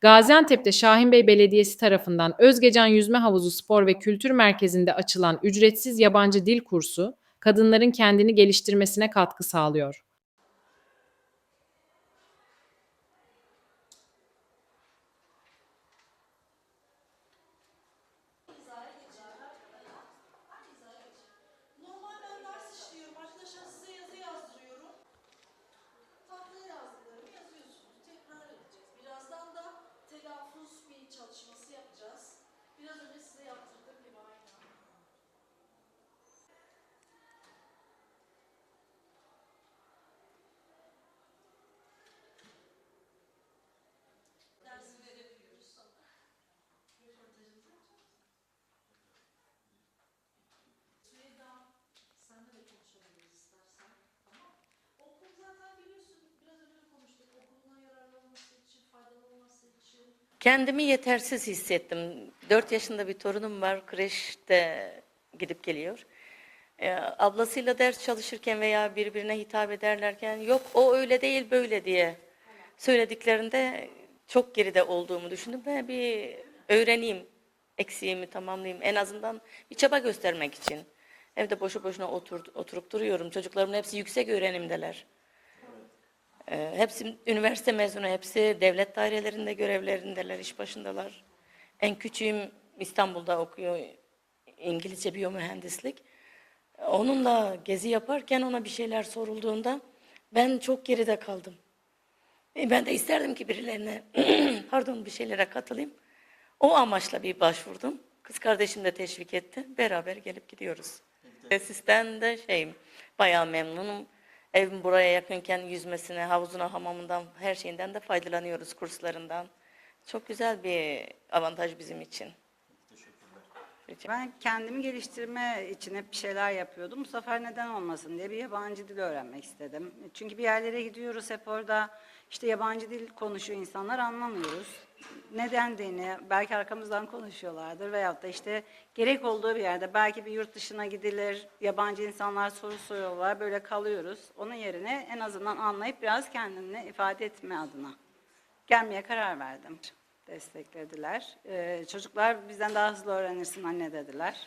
Gaziantep'te Şahinbey Belediyesi tarafından Özgecan Yüzme Havuzu Spor ve Kültür Merkezi'nde açılan ücretsiz yabancı dil kursu, kadınların kendini geliştirmesine katkı sağlıyor. Kendimi yetersiz hissettim. 4 yaşında bir torunum var, kreşte gidip geliyor. Ee, ablasıyla ders çalışırken veya birbirine hitap ederlerken yok o öyle değil böyle diye söylediklerinde çok geride olduğumu düşündüm ve bir öğreneyim, eksiğimi tamamlayayım. En azından bir çaba göstermek için. Evde boşu boşuna otur, oturup duruyorum. Çocuklarımın hepsi yüksek öğrenimdeler. Ee, hepsi üniversite mezunu, hepsi devlet dairelerinde görevlerindeler, iş başındalar. En küçüğüm İstanbul'da okuyor, İngilizce biyomühendislik. Onunla gezi yaparken ona bir şeyler sorulduğunda ben çok geride kaldım. E, Ben de isterdim ki birilerine pardon bir şeylere katılayım. O amaçla bir başvurdum. Kız kardeşim de teşvik etti. Beraber gelip gidiyoruz. Tesisten de şeyim bayağı memnunum. Evim buraya yakınken yüzmesine, havuzuna, hamamından, her şeyinden de faydalanıyoruz kurslarından. Çok güzel bir avantaj bizim için. Ben kendimi geliştirme için hep bir şeyler yapıyordum. Bu sefer neden olmasın diye bir yabancı dil öğrenmek istedim. Çünkü bir yerlere gidiyoruz hep orada işte yabancı dil konuşuyor insanlar anlamıyoruz. Neden deni belki arkamızdan konuşuyorlardır veyahut da işte gerek olduğu bir yerde belki bir yurt dışına gidilir, yabancı insanlar soru soruyorlar böyle kalıyoruz. Onun yerine en azından anlayıp biraz kendini ifade etme adına gelmeye karar verdim. Desteklediler. Ee, çocuklar bizden daha hızlı öğrenirsin anne dediler.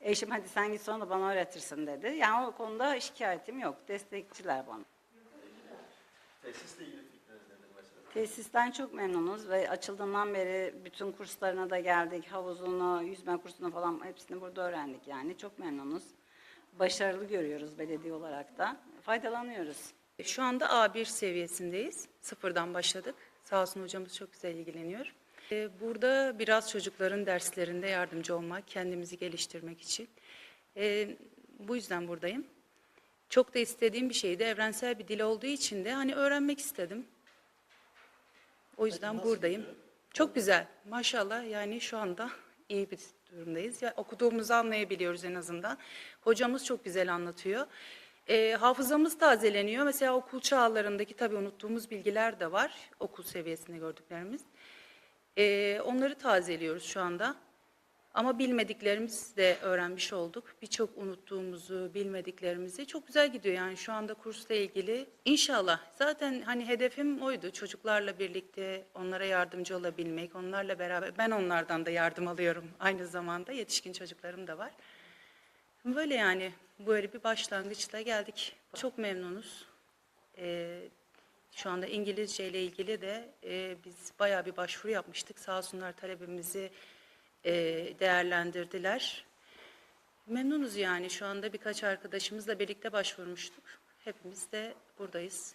Eşim hadi sen git sonra bana öğretirsin dedi. Yani o konuda şikayetim yok. Destekçiler bana. Tesisle ilgili fikriniz nedir mesela? Tesisten çok memnunuz ve açıldığından beri bütün kurslarına da geldik. Havuzunu, yüzme kursunu falan hepsini burada öğrendik yani. Çok memnunuz. Başarılı görüyoruz belediye olarak da. Faydalanıyoruz. Şu anda A1 seviyesindeyiz. Sıfırdan başladık. Sağ olsun hocamız çok güzel ilgileniyor. Ee, Burada biraz çocukların derslerinde yardımcı olmak, kendimizi geliştirmek için. Ee, Bu yüzden buradayım. Çok da istediğim bir şeydi. Evrensel bir dil olduğu için de hani öğrenmek istedim. O yüzden buradayım. Çok güzel. Maşallah yani şu anda iyi bir durumdayız. Ya, okuduğumuzu anlayabiliyoruz en azından. Hocamız çok güzel anlatıyor. Ee, hafızamız tazeleniyor. Mesela okul çağlarındaki tabii unuttuğumuz bilgiler de var. Okul seviyesinde gördüklerimiz. Ee, onları tazeliyoruz şu anda. Ama bilmediklerimizi de öğrenmiş olduk. Birçok unuttuğumuzu, bilmediklerimizi çok güzel gidiyor yani şu anda kursla ilgili. İnşallah. Zaten hani hedefim oydu. Çocuklarla birlikte onlara yardımcı olabilmek, onlarla beraber. Ben onlardan da yardım alıyorum aynı zamanda. Yetişkin çocuklarım da var. Böyle yani böyle bir başlangıçla geldik. Çok memnunuz. Ee, şu anda İngilizce ile ilgili de e, biz bayağı bir başvuru yapmıştık. Sağ olsunlar talebimizi e, değerlendirdiler. Memnunuz yani şu anda birkaç arkadaşımızla birlikte başvurmuştuk. Hepimiz de buradayız.